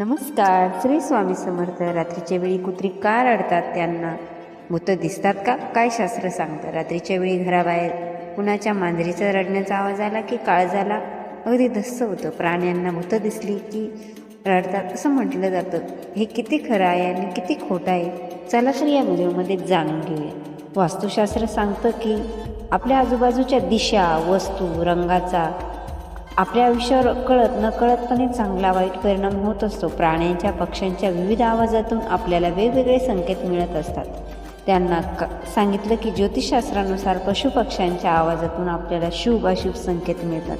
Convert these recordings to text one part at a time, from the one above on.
नमस्कार. श्री स्वामी समर्थ. रात्रीच्या वेळी कुत्री का रडतात त्यांना? भूत दिसतात का? काय शास्त्र सांगतं? रात्रीच्या वेळी घराबाहेर कुणाच्या मांजरीचा रडण्याचा आवाज आला की काळ झाला? अगदी धस्स होतं. प्राण्यांना भूत दिसली की रडतात असं म्हटलं जातं. हे किती खरं आहे आणि किती खोटं आहे? चला तर या व्हिडिओमध्ये जाणून घेऊया. वास्तुशास्त्र सांगतं की आपल्या आजूबाजूच्या दिशा वस्तू रंगाचा आपल्या आयुष्यावर कळत नकळतपणे चांगला वाईट परिणाम होत असतो. प्राण्यांच्या पक्ष्यांच्या विविध आवाजातून आपल्याला वेगवेगळे संकेत मिळत असतात. त्यांना क सांगितलं की ज्योतिषशास्त्रानुसार पशुपक्ष्यांच्या आवाजातून आपल्याला शुभ अशुभ संकेत मिळतात.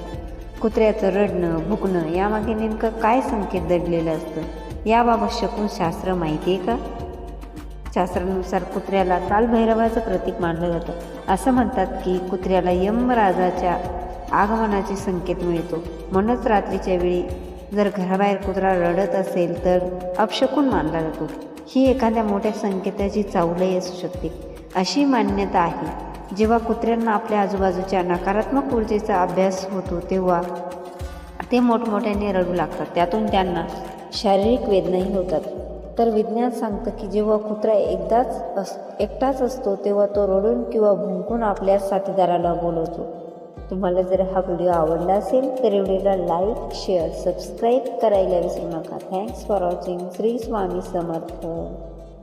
कुत्र्याचं रडणं भुकणं यामागे नेमकं काय संकेत दडलेलं असतं याबाबत शकून शास्त्र माहिती आहे का? शास्त्रानुसार कुत्र्याला कालभैरवाचं प्रतीक मानलं जातं. असं म्हणतात की कुत्र्याला यमराजाच्या आगमनाचे संकेत मिळतो. म्हणूनच रात्रीच्या वेळी जर घराबाहेर कुत्रा रडत असेल तर अपशकून मानला जातो. ही एखाद्या मोठ्या संकेताची चावलही असू शकते. अशी मान्यता आहे. जेव्हा कुत्र्यांना आपल्या आजूबाजूच्या नकारात्मक ऊर्जेचा अभ्यास होतो तेव्हा ते मोठमोठ्याने रडू लागतात. त्यातून त्यांना शारीरिक वेदनाही होतात. तर विज्ञान सांगतं की जेव्हा कुत्रा एकदाच अस एकटाच असतो तेव्हा तो रडून किंवा भुंकून आपल्या साथीदाराला बोलवतो. तुम्हाला जर हा व्हिडिओ आवडला असेल तर व्हिडिओला लाईक शेअर सबस्क्राईब करायला विसरू नका. Thanks for watching Shri Swami Samarth.